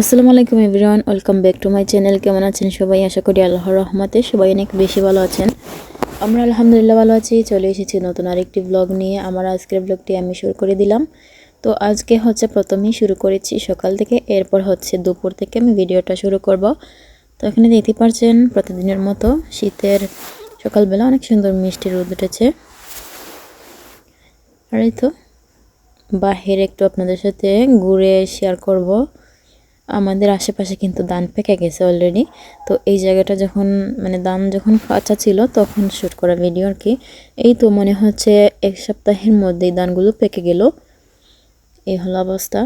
আসসালামু আলাইকুম everyone, welcome back to my channel. কেমন আছেন সবাই? আশা করি আল্লাহর রহমতে সবাই অনেক বেশি ভালো আছেন। আমরা আলহামদুলিল্লাহ ভালো আছি, চলে এসেছি নতুন আরেকটি ব্লগ নিয়ে। আমার আজকের ব্লগটি আমি শুরু করে দিলাম। তো আজকে হচ্ছে প্রথমেই শুরু করেছি সকাল থেকে, এরপর হচ্ছে দুপুর থেকে আমি ভিডিওটা শুরু করব। তো এখানে দেখতে পারছেন, প্রতিদিনের মতো শীতের সকালবেলা অনেক সুন্দর মিষ্টি রোদ উঠেছে। আর এই তো, বাহির একটু আপনাদের সাথে ঘুরে শেয়ার করব। আমাদের আশেপাশে কিন্তু ধান পেকে গেছে অলরেডি তো এই জায়গাটা যখন মানে ধান যখন কাঁচা ছিল, তখন শ্যুট করা ভিডিও আর কি। এই তো মনে হচ্ছে এক সপ্তাহের মধ্যেই ধানগুলো পেকে গেল। এই হলো অবস্থা।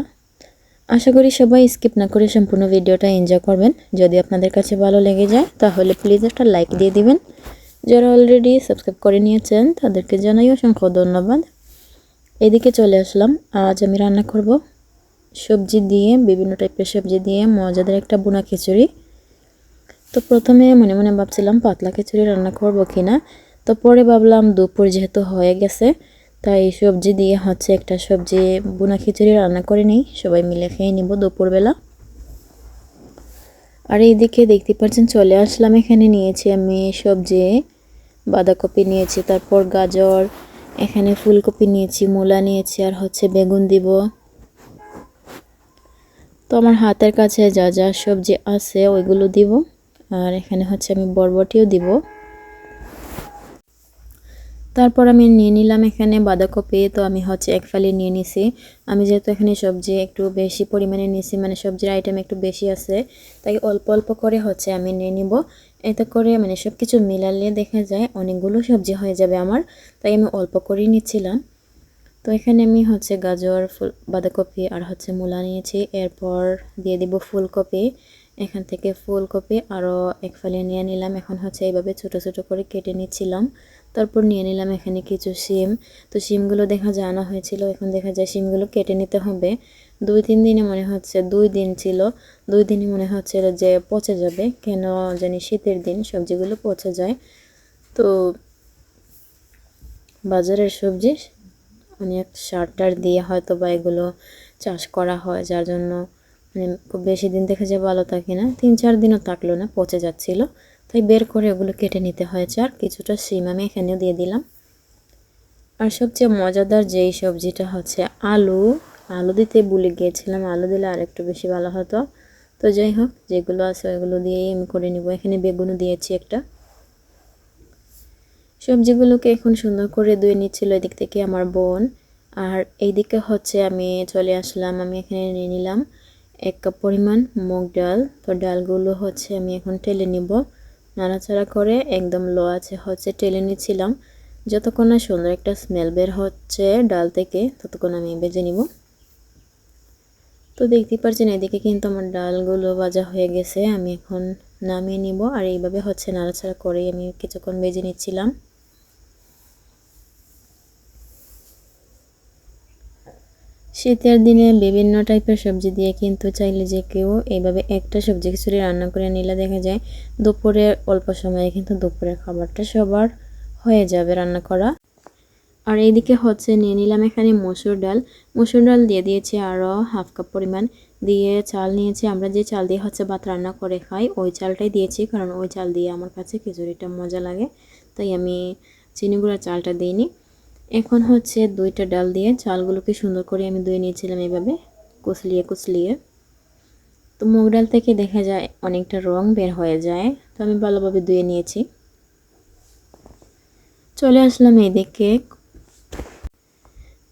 আশা করি সবাই স্কিপ না করে সম্পূর্ণ ভিডিওটা এনজয় করবেন। যদি আপনাদের কাছে ভালো লেগে যায়, তাহলে প্লিজ একটা লাইক দিয়ে দিবেন। যারা অলরেডি সাবস্ক্রাইব করে নিয়েছেন, তাদেরকে জানাই অসংখ্য ধন্যবাদ। এদিকে চলে আসলাম। আজ আমি রান্না করব সবজি দিয়ে, বিভিন্ন টাইপের সবজি দিয়ে মজাদার একটা বোনা খিচুড়ি। তো প্রথমে মনে মনে ভাবছিলাম পাতলা খিচুড়ি রান্না করব কি না তো পরে ভাবলাম দুপুর যেহেতু হয়ে গেছে, তাই সবজি দিয়ে হচ্ছে একটা সবজি বোনা খিচুড়ি রান্না করে নিই। সবাই মিলে খেয়ে নিব দুপুরবেলা। আর এইদিকে দেখতে পাচ্ছেন চলে আসলাম, এখানে নিয়েছি আমি সবজি, বাঁধাকপি নিয়েছি, তারপর গাজর, এখানে ফুলকপি নিয়েছি, মূলা নিয়েছি, আর হচ্ছে বেগুন দিব। তো আমার হাতের কাছে যা যা সবজি আছে, ওইগুলো দিব। আর এখানে হচ্ছে আমি বরবটিও দিব। তারপর আমি নিয়ে নিলাম এখানে বাঁধাকপি। তো আমি হচ্ছে এক ফালি নিয়ে নিছি। আমি যেহেতু এখানে সবজি একটু বেশি পরিমাণে নিয়েছি মানে সবজির আইটেম একটু বেশি আছে, তাই অল্প অল্প করে হচ্ছে আমি নিয়ে নিব। এতে করে মানে সব কিছু মিলালে দেখা যায় অনেকগুলো সবজি হয়ে যাবে আমার, তাই আমি অল্প করেই নিচ্ছিলাম। তো এখানে আমি হচ্ছে গাজর, ফুল, বাঁধাকপি আর হচ্ছে মূলা নিয়েছি। এরপর দিয়ে দিব ফুলকপি। এখান থেকে ফুলকপি আরও এক ফালে নিয়ে নিলাম। এখন হচ্ছে এইভাবে ছোট ছোট করে কেটে নিচ্ছিলাম। তারপর নিয়ে নিলাম এখানে কিছু শিম। তো শিমগুলো দেখা যায় আনা হয়েছিল, এখন দেখা যায় শিমগুলো কেটে নিতে হবে। দুই, তিন দিনে মনে হচ্ছে, দুই দিন ছিল। দুই দিনে মনে হচ্ছে যে পচে যাবে। কেন জানি শীতের দিন সবজিগুলো পচে যায়। তো বাজারের সবজি অনেক সার টার দিয়ে হয়তো বা এগুলো চাষ করা হয়, যার জন্য মানে খুব বেশি দিন দেখে যে ভালো থাকে না। তিন চার দিনও থাকল না, পচে যাচ্ছিল। তাই বের করে ওগুলো কেটে নিতে হয়েছে আর কিছুটা সিম আমি এখানেও দিয়ে দিলাম। আর সবচেয়ে মজাদার যেই সবজিটা হচ্ছে আলু। আলু দিতে ভুলে গিয়েছিলাম, আলু দিলে আর একটু বেশি ভালো হতো। তো যাই হোক, যেগুলো আছে ওইগুলো দিয়েই আমি করে নিব। এখানে বেগুনও দিয়েছি একটা। সবজিগুলোকে এখন সুন্দর করে ধুয়ে নিচ্ছিল এদিক থেকে আমার বোন। আর এইদিকে হচ্ছে আমি চলে আসলাম, আমি এখানে নিয়ে নিলাম এক কাপ পরিমাণ মুগ ডাল। তো ডালগুলো হচ্ছে আমি এখন টেলে নিব। নাড়াচাড়া করে একদম লো আছে হচ্ছে টেলে নিচ্ছিলাম। যতক্ষণ না সুন্দর একটা স্মেল বের হচ্ছে ডাল থেকে, ততক্ষণ আমি বেজে নিব। তো দেখতেই পারছেন, এদিকে কিন্তু আমার ডালগুলো ভাজা হয়ে গেছে। আমি এখন নামিয়ে নিব। আর এইভাবে হচ্ছে নাড়াচাড়া করে আমি কিছুক্ষণ বেজে নিচ্ছিলাম। শীতের দিনে বিভিন্ন টাইপের সবজি দিয়ে কিন্তু চাইলে যে কেউ এইভাবে একটা সবজি খিচুড়ি রান্না করে নিলে দেখা যায় দুপুরে অল্প সময়ে কিন্তু দুপুরের খাবারটা সবার হয়ে যাবে রান্না করা। আর এইদিকে হচ্ছে নিয়ে নিলাম এখানে মসুর ডাল। মসুর ডাল দিয়ে দিয়েছি আরও হাফ কাপ পরিমাণ। দিয়ে চাল নিয়েছি। আমরা যে চাল দিয়ে হচ্ছে ভাত রান্না করে খাই, ওই চালটাই দিয়েছি কারণ ওই চাল দিয়ে আমার কাছে খিচুড়িটা মজা লাগে। তাই আমি চিনি গুঁড়ার চালটা দিইনি। এখন হচ্ছে দুইটা ডাল দিয়ে চালগুলোকে সুন্দর করে আমি ধুয়ে নিয়েছিলাম এভাবে, কুচলিয়ে কুচলিয়ে। তো মুগ ডাল থেকে দেখা যায় অনেকটা রং বের হয়ে যায়, তো আমি ভালোভাবে ধুয়ে নিয়েছি। চলে আসলাম এদিকে।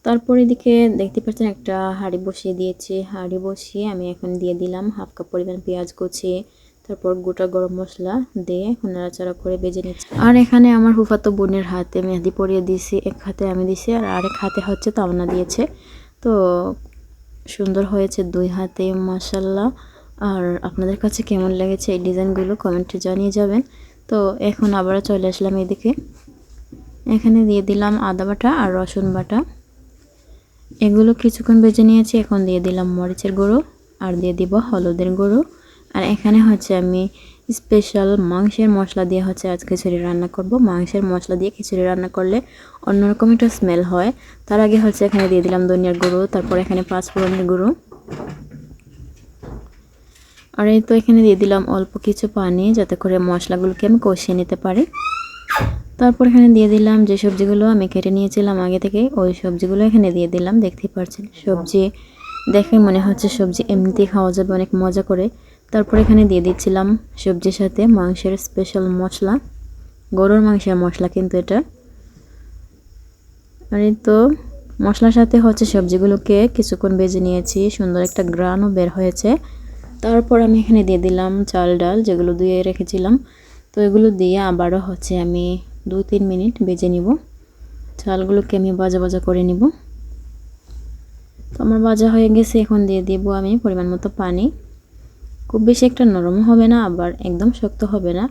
তারপর এদিকে দেখতে পাচ্ছেন একটা হাঁড়ি বসিয়ে দিয়েছি, হাঁড়ি বসিয়ে আমি এখন দিয়ে দিলাম হাফ কাপ পরিমাণ পেঁয়াজ কুচিয়ে তারপর গোটা গরম মশলা দিয়ে নাড়াচাড়া করে বেজে নিচ্ছি। আর এখানে আমার হুফাতো বোনের হাতে মেহেদি পরিয়ে দিয়েছি। এক হাতে আমি দিছি আর আরেক হাতে হচ্ছে তামনা দিয়েছে। তো সুন্দর হয়েছে দুই হাতে মাসাল্লাহ আর আপনাদের কাছে কেমন লেগেছে এই ডিজাইনগুলো কমেন্টে জানিয়ে যাবেন। তো এখন আবার চলে আসলাম এদিকে। এখানে দিয়ে দিলাম আদা বাটা আর রসুন বাটা। এগুলো কিছুক্ষণ বেজে নিয়েছি, এখন দিয়ে দিলাম মরিচের গুঁড়ো। আর দিয়ে দিব হলুদের গুঁড়ো। আর এখানে হচ্ছে আমি স্পেশাল মাংসের মশলা দিয়ে হচ্ছে আজ খিচুড়ি রান্না করব। মাংসের মশলা দিয়ে খিচুড়ি রান্না করলে অন্যরকম একটা স্মেল হয়। তার আগে হচ্ছে এখানে দিয়ে দিলাম ধনিয়ার গুঁড়ো, তারপর এখানে পাঁচফোড়নের গুঁড়ো। আর এই তো এখানে দিয়ে দিলাম অল্প কিছু পানি যাতে করে মশলাগুলোকে আমি কষিয়ে নিতে পারি। তারপর এখানে দিয়ে দিলাম যে সবজিগুলো আমি কেটে নিয়েছিলাম আগে থেকে, ওই সবজিগুলো এখানে দিয়ে দিলাম। দেখতেই পাচ্ছেন সবজি দেখে মনে হচ্ছে সবজি এমনিতেই খাওয়া যাবে, অনেক মজা করে। তারপর এখানে দিয়ে দিচ্ছিলাম সবজির সাথে মাংসের স্পেশাল মশলা। গরুর মাংসের মশলা কিন্তু এটা। আর তো মশলার সাথে হচ্ছে সবজিগুলোকে কিছুক্ষণ বেজে নিয়েছি, সুন্দর একটা গ্রানও বের হয়েছে। তারপর আমি এখানে দিয়ে দিলাম চাল ডাল, যেগুলো ধুয়ে রেখেছিলাম। তো এগুলো দিয়ে আবারও হচ্ছে আমি দু তিন মিনিট বেজে নিব। চালগুলোকে আমি বাজা বাজা করে নিব। তো আমার বাজা হয়ে গেছে, এখন দিয়ে দিব আমি পরিমাণ মতো পানি। খুব বেশি একটা নরম হবে না, আবার একদম শক্ত হবে না।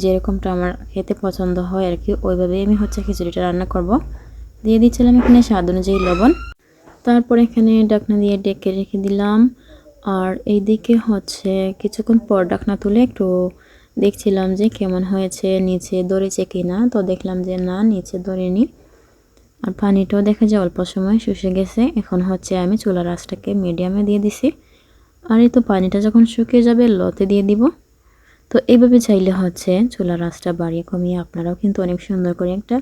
যেরকমটা আমার খেতে পছন্দ হয় আর কি, ওইভাবেই আমি হচ্ছে খিচুড়িটা রান্না করব। দিয়ে দিচ্ছিলাম এখানে স্বাদ অনুযায়ী লবণ। তারপর এখানে ডাকনা দিয়ে ডেকে রেখে দিলাম। আর এই দিকে হচ্ছে কিছুক্ষণ পর ডাকনা তুলে একটু দেখছিলাম যে কেমন হয়েছে, নিচে দড়েছে কি না। তো দেখলাম যে না, নিচে দড়েনি আর পানিটাও দেখা যায় অল্প সময় শুষে গেছে। এখন হচ্ছে আমি চুলার আঁচটাকে মিডিয়ামে দিয়ে দিছি। আর এই তো পানিটা যখন শুকিয়ে যাবে, লতে দিয়ে দিব। তো এইভাবে চাইলে হচ্ছে চুলার আঁচটা বাড়িয়ে কমিয়ে আপনারাও কিন্তু অনেক সুন্দর করে একটা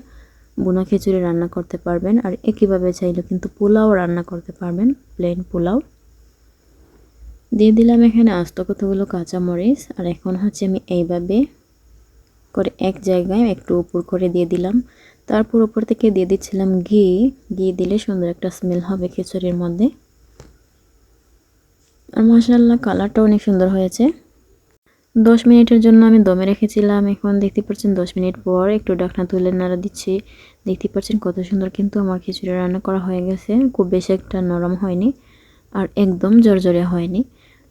বুনা খিচুড়ি রান্না করতে পারবেন। আর একইভাবে চাইলে কিন্তু পোলাও রান্না করতে পারবেন প্লেন পোলাও। দিয়ে দিলাম এখানে আস্ত কতগুলো কাঁচামরিচ। আর এখন হচ্ছে আমি এইভাবে করে এক জায়গায় একটু উপর করে দিয়ে দিলাম। তারপর উপর থেকে দিয়ে দিচ্ছিলাম ঘি। ঘি দিলে সুন্দর একটা স্মেল হবে খিচুড়ির মধ্যে। আর মশাল্লা কালারটা অনেক সুন্দর হয়েছে। দশ মিনিটের জন্য আমি দমে রেখেছিলাম। এখন দেখতে পাচ্ছেন দশ মিনিট পর একটু ডাকনা তুলে নাড়া দিচ্ছি। দেখতে পাচ্ছেন কত সুন্দর কিন্তু আমার খিচুড়ি রান্না করা হয়ে গেছে। খুব বেশি একটা নরম হয়নি আর একদম জর্জরে হয়নি।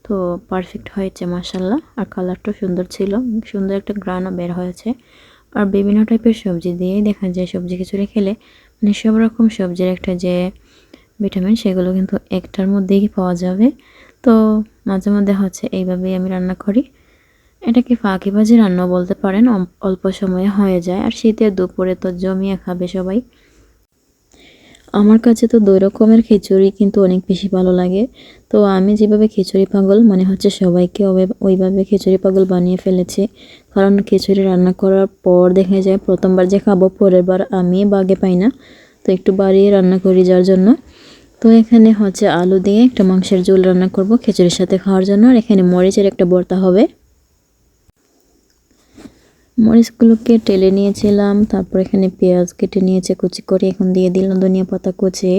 তো পারফেক্ট হয়েছে মাসাল্লাহ আর কালারটাও সুন্দর ছিল। সুন্দর একটা গ্রানও বের হয়েছে। আর বিভিন্ন টাইপের সবজি দিয়েই দেখা যায় সবজি খিচুড়ি খেলে। মানে সব রকম সবজির একটা যে ভিটামিন সেগুলো কিন্তু একটার মধ্যেই পাওয়া যাবে। তো মাঝে মধ্যে হচ্ছে এইভাবেই আমি রান্না করি। এটাকে ফাঁকিবাজি রান্না বলতে পারেন অল্প সময়ে হয়ে যায়। আর শীতের দুপুরে তো জমিয়ে খাবে সবাই। আমার কাছে তো দুই রকমের খিচুড়ি কিন্তু অনেক বেশি ভালো লাগে। তো আমি যেভাবে খিচুড়ি পাগল, মনে হচ্ছে সবাইকে ওইভাবে খিচুড়ি পাগল বানিয়ে ফেলেছি। কারণ খিচুড়ি রান্না করার পর দেখা যায় প্রথমবার যে খাব পরের বার আমি বাগে পাই না। তো একটু বাড়িয়ে রান্না করি যার জন্য। তো এখানে হচ্ছে আলু দিয়ে একটা মাংসের ঝোল রান্না করব, খিচুড়ির সাথে খাওয়ার জন্য। আর এখানে মরিচের একটা বর্তা হবে। মরিচগুলোকে টেলে নিয়েছিলাম, তারপর এখানে পেঁয়াজ কেটে নিয়েছে, কুচি করে এখন দিয়ে দিলাম ধনিয়া পাতা কুচে।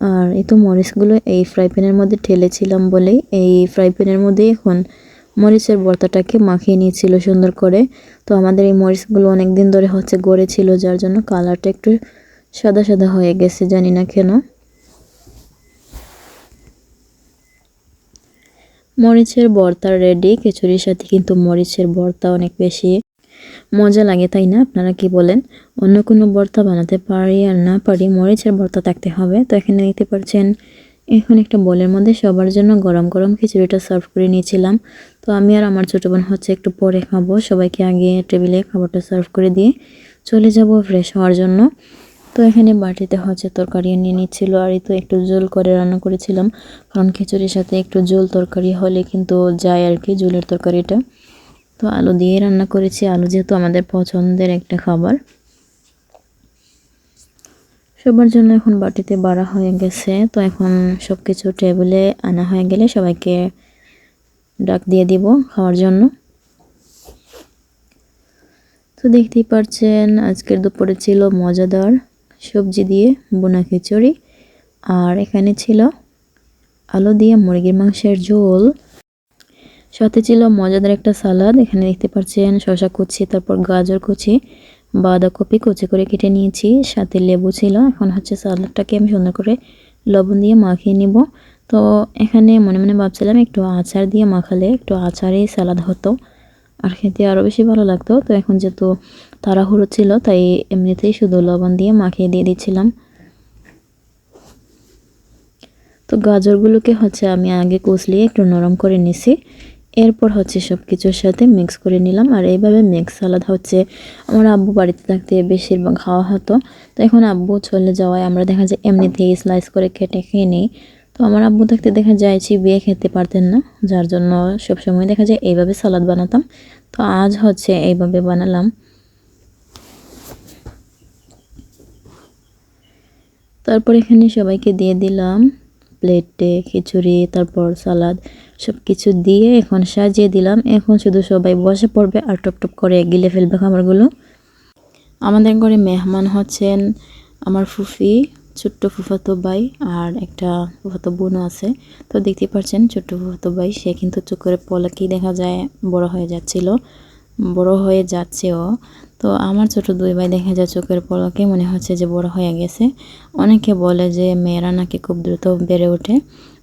আর এই তো মরিচগুলো এই ফ্রাই প্যানের মধ্যে ঠেলেছিলাম বলেই, এই ফ্রাই প্যানের মধ্যে এখন মরিচের বর্তাটাকে মাখিয়ে নিয়েছিল সুন্দর করে। তো আমাদের এই মরিচগুলো অনেক দিন ধরে হচ্ছে গড়ে ছিল যার জন্য কালারটা একটু সাদা সাদা হয়ে গেছে, জানি না কেন। মরিচের ভর্তা রেডি খিচুড়ির সাথে কিন্তু মরিচের ভর্তা অনেক বেশি মজা লাগে, তাই না? আপনারা কি বলেন? অন্য কোনো ভর্তা বানাতে পারি আর না পারি, মরিচের ভর্তা থাকতে হবে। তো এখানে দেখতে পাচ্ছেন, এখন একটা বলের মধ্যে সবার জন্য গরম গরম খিচুড়িটা সার্ভ করে নিয়েছিলাম। তো আমি আর আমার ছোটো বোন হচ্ছে একটু পরে খাব। সবাইকে আগে টেবিলে খাবারটা সার্ভ করে দিয়ে চলে যাব ফ্রেশ হওয়ার জন্য। তো এখানে বাটিতে হচ্ছে তরকারি নিয়ে নিচ্ছিল। আর তো একটু জোল করে রান্না করেছিলাম। কারণ খিচুড়ির সাথে একটু জোল তরকারি হলে কিন্তু যায় আর কি জোলের তরকারিটা। তো আলু দিয়ে রান্না করেছি। আলু যেহেতু আমাদের পছন্দের একটা খাবার। সবার জন্য এখন বাটিতে বাড়া হয়ে গেছে। তো এখন সব কিছু টেবিলে আনা হয়ে গেলে সবাইকে ডাক দিয়ে দিব খাওয়ার জন্য। তো দেখতেই পারছেন, আজকের দুপুরে ছিল মজাদার। সবজি দিয়ে বোনা খিচুড়ি। আর এখানে ছিল আলু দিয়ে মুরগির মাংসের ঝোল। সাথে ছিল মজাদার একটা সালাদ। এখানে দেখতে পাচ্ছেন শশা কুচি, তারপর গাজর কুচি, বাঁধাকপি কুচি করে কেটে নিয়েছি। সাথে লেবু ছিল। এখন হচ্ছে সালাদটাকে আমি সুন্দর করে লবণ দিয়ে মাখিয়ে নিব। তো এখানে মনে মনে ভাবছিলাম একটু আচার দিয়ে মাখালে একটু আচারেই সালাদ হতো। আর খেতে আরও বেশি ভালো লাগতো। তো এখন যেহেতু তাড়াহুড়ো ছিল, তাই এমনিতেই শুধু লবণ দিয়ে মাখিয়ে দিয়ে দিচ্ছিলাম। তো গাজরগুলোকে হচ্ছে আমি আগে কুচলিয়ে একটু নরম করে নিছি। এরপর হচ্ছে সব কিছুর সাথে মিক্স করে নিলাম। আর এইভাবে মিক্স সালাদ হচ্ছে আমার আব্বু বাড়িতে থাকতে বেশিরভাগ খাওয়া হতো। তো এখন আব্বু চলে যাওয়ায় আমরা দেখা যায় এমনিতেই স্লাইস করে কেটে খেয়ে নিই। তো আমার আব্বু থাকতে দেখা যায় চিবিয়ে খেতে পারতেন না, যার জন্য সবসময় দেখা যায় এইভাবে সালাদ বানাতাম। তো আজ হচ্ছে এইভাবে বানালাম। তারপর এখানে সবাইকে দিয়ে দিলাম প্লেটে খিচুড়ি, তারপর সালাদ সব কিছু দিয়ে এখন সাজিয়ে দিলাম। এখন শুধু সবাই বসে পড়বে আর টপ টপ করে গিলে ফেলবে খাবারগুলো। আমাদের ঘরে মেহমান হচ্ছেন আমার ফুফি। ছোট্ট ফুফাতো ভাই আর একটা ফুফাতো বোনও আছে। তো দেখতে পাচ্ছেন ছোট্ট ফুফাতো ভাই, সে কিন্তু চোখের পলাকেই দেখা যায় বড় হয়ে যাচ্ছিল, বড় হয়ে যাচ্ছেও। তো আমার ছোট দুই ভাই দেখা যায় চোখের পলকে মনে হচ্ছে যে বড় হয়ে গেছে। অনেকে বলে যে মেয়েরা নাকি খুব দ্রুত বেড়ে ওঠে।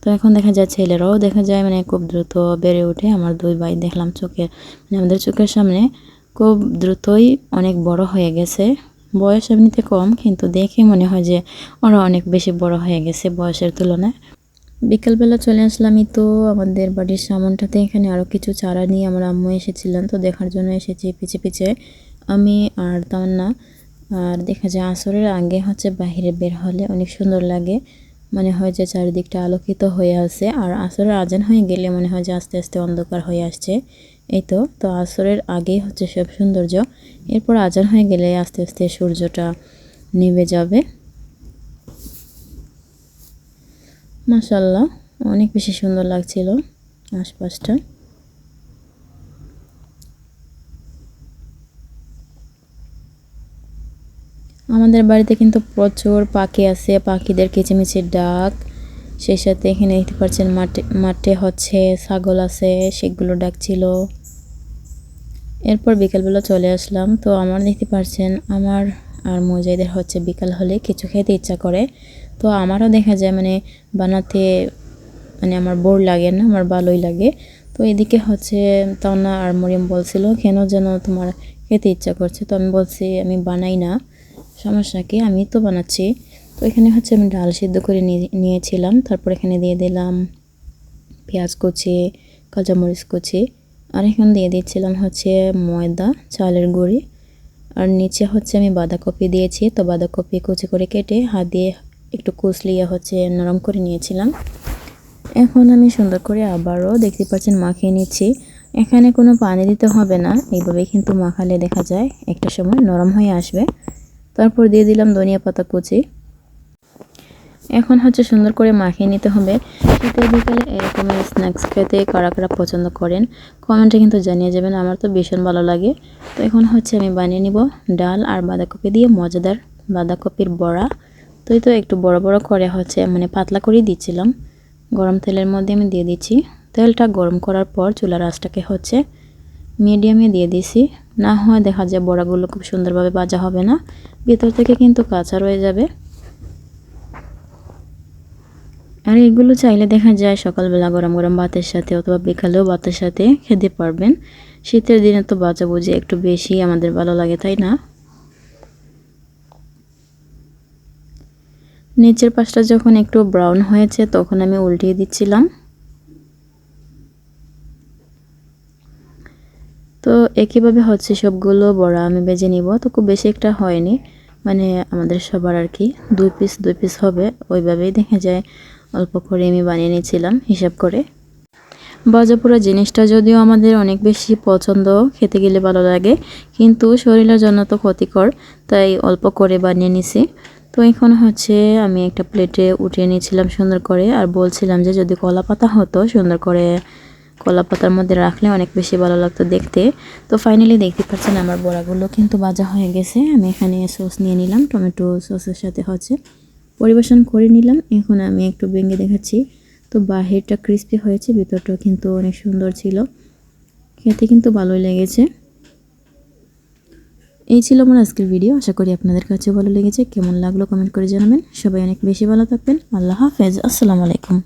তো এখন দেখা যায় ছেলেরাও দেখা যায় মানে খুব দ্রুত বেড়ে ওঠে। আমার দুই ভাই দেখলাম চোখের মানে আমাদের চোখের সামনে খুব দ্রুতই অনেক বড় হয়ে গেছে। বয়স এমনিতে কম, কিন্তু দেখে মনে হয় যে ওরা অনেক বেশি বড় হয়ে গেছে বয়সের তুলনায়। বিকালবেলা চলে আসলামই তো আমাদের বাড়ির সামনটাতে এখানে আরও কিছু চারা নিয়ে আমার আম্মু এসেছিলেন, তো দেখার জন্য এসেছি পিছে পিছে, আমি আর তামান্না। আর দেখা যায় আসরের আগে হচ্ছে বাহিরে বের হলে অনেক সুন্দর লাগে, মনে হয় যে চারিদিকটা আলোকিত হয়ে আছে, আর আসরের আজান হয়ে গেলে মনে হয় যে আস্তে আস্তে অন্ধকার হয়ে আসছে। এই তো তো আসরের আগেই হচ্ছে সব সৌন্দর্য। এরপর আজান হয়ে গেলে আস্তে আস্তে সূর্যটা নেমে যাবে। মাসাল্লাহ অনেক বেশি সুন্দর লাগছিল আশপাশটা। আমাদের বাড়িতে কিন্তু প্রচুর পাখি আছে, পাখিদের কিচিমিচির ডাক। সেই সাথে এখানে দেখতে পাচ্ছেন মাঠে মাঠে হচ্ছে ছাগল আছে, সেগুলো ডাকছিল। এরপর বিকালবেলা চলে আসলাম। তো আমার দেখতে পাচ্ছেন আমার আর মজাইদের হচ্ছে বিকাল হলে কিছু খেতে ইচ্ছা করে। তো আমারও দেখা যায় মানে বানাতে মানে আমার বোর লাগে না, আমার ভালোই লাগে। তো এদিকে হচ্ছে তাওনা আর মরিয়ম বলছিল, কেন যেন তোমার খেতে ইচ্ছা করছে? তো আমি বলছি, আমি বানাই না, সমস্যা কি? আমি তো বানাচ্ছি। তো এখানে হচ্ছে আমি ডাল সিদ্ধ করে নিয়েছিলাম। তারপর এখানে দিয়ে দিলাম পেঁয়াজ কুচি, কাঁচামরিচ কুচি। আর এখানে দিয়ে দিচ্ছিলাম হচ্ছে ময়দা, চালের গুঁড়ি। আর নিচে হচ্ছে আমি বাঁধাকপি দিয়েছি, তো বাঁধাকপি কুচি করে কেটে হাত দিয়ে একটু কুচলিয়ে হচ্ছে নরম করে নিয়েছিলাম। এখন আমি সুন্দর করে আবারও দেখতে পাচ্ছেন মাখিয়ে নিচ্ছি। এখানে কোনো পানি দিতে হবে না এইভাবে কিন্তু মাখালে দেখা যায় একটা সময় নরম হয়ে আসবে। তারপর দিয়ে দিলাম ধনিয়া পাতা কুচি। এখন হচ্ছে সুন্দর করে মাখিয়ে নিতে হবে। শীতের বিকালে এরকমের স্ন্যাক্স খেতে কারা কারা পছন্দ করেন কমেন্টে কিন্তু জানিয়ে যাবেন, আমার তো ভীষণ ভালো লাগে। তো এখন হচ্ছে আমি বানিয়ে নিব ডাল আর বাঁধাকপি দিয়ে মজাদার বাঁধাকপির বড়া। তো তো একটু বড় বড় করে হচ্ছে মানে পাতলা করেই দিচ্ছিলাম। গরম তেলের মধ্যে আমি দিয়ে দিচ্ছি। তেলটা গরম করার পর চুলার আঁচটাকে হচ্ছে মিডিয়ামে দিয়ে দিছি। না হয় দেখা যায় বড়াগুলো খুব সুন্দরভাবে ভাজা হবে না। ভিতর থেকে কিন্তু কাঁচা রয়ে যাবে। আর এগুলো চাইলে দেখা যায় সকালবেলা গরম গরম ভাতের সাথে অথবা বিকালেও ভাতের সাথে খেতে পারবেন। শীতের দিনে তো বাজা বুঝে একটু বেশি আমাদের ভালো লাগে, তাই না? নিচের পাশটা যখন একটু ব্রাউন হয়েছে তখন আমি উল্টিয়ে দিচ্ছিলাম। তো একইভাবে হচ্ছে সবগুলো বড়া আমি বেজে নিব। তো খুব বেশি একটা হয়নি মানে আমাদের সবার আর কি। দুই পিস দুই পিস হবে, ওইভাবেই দেখা যায়। অল্প করে আমি বানিয়ে নিয়েছিলাম, হিসাব করে। বাজাপুরা জিনিসটা যদিও আমাদের অনেক বেশি পছন্দ, খেতে গেলে ভালো লাগে, কিন্তু শরীরের জন্য তো ক্ষতিকর, তাই অল্প করে বানিয়ে নিছি। তো এখন হচ্ছে আমি একটা প্লেটে উঠিয়ে নিয়েছিলাম সুন্দর করে, আর বলছিলাম যে যদি কলা পাতা হতো, সুন্দর করে কলা পাতার মধ্যে রাখলে অনেক বেশি ভালো লাগতো দেখতে। তো ফাইনালি দেখতে পাচ্ছেন আমার বড়াগুলো কিন্তু বাজা হয়ে গেছে, আমি এখানে সস নিয়ে নিলাম, টমেটো সসের সাথে হচ্ছে। পরিবেশন করে নিলাম। এখন আমি একটু ভেঙে দেখাচ্ছি। তো বাহিরটা ক্রিস্পি হয়েছে, ভিতরটাও কিন্তু অনেক সুন্দর ছিল। খেতে কিন্তু ভালোই লেগেছে। এই ছিল আমার আজকের ভিডিও আশা করি আপনাদের কাছেও ভালো লেগেছে। কেমন লাগল কমেন্ট করে জানাবেন। সবাই অনেক বেশি ভালো থাকবেন। আল্লাহ হাফেজ। আসসালামু আলাইকুম।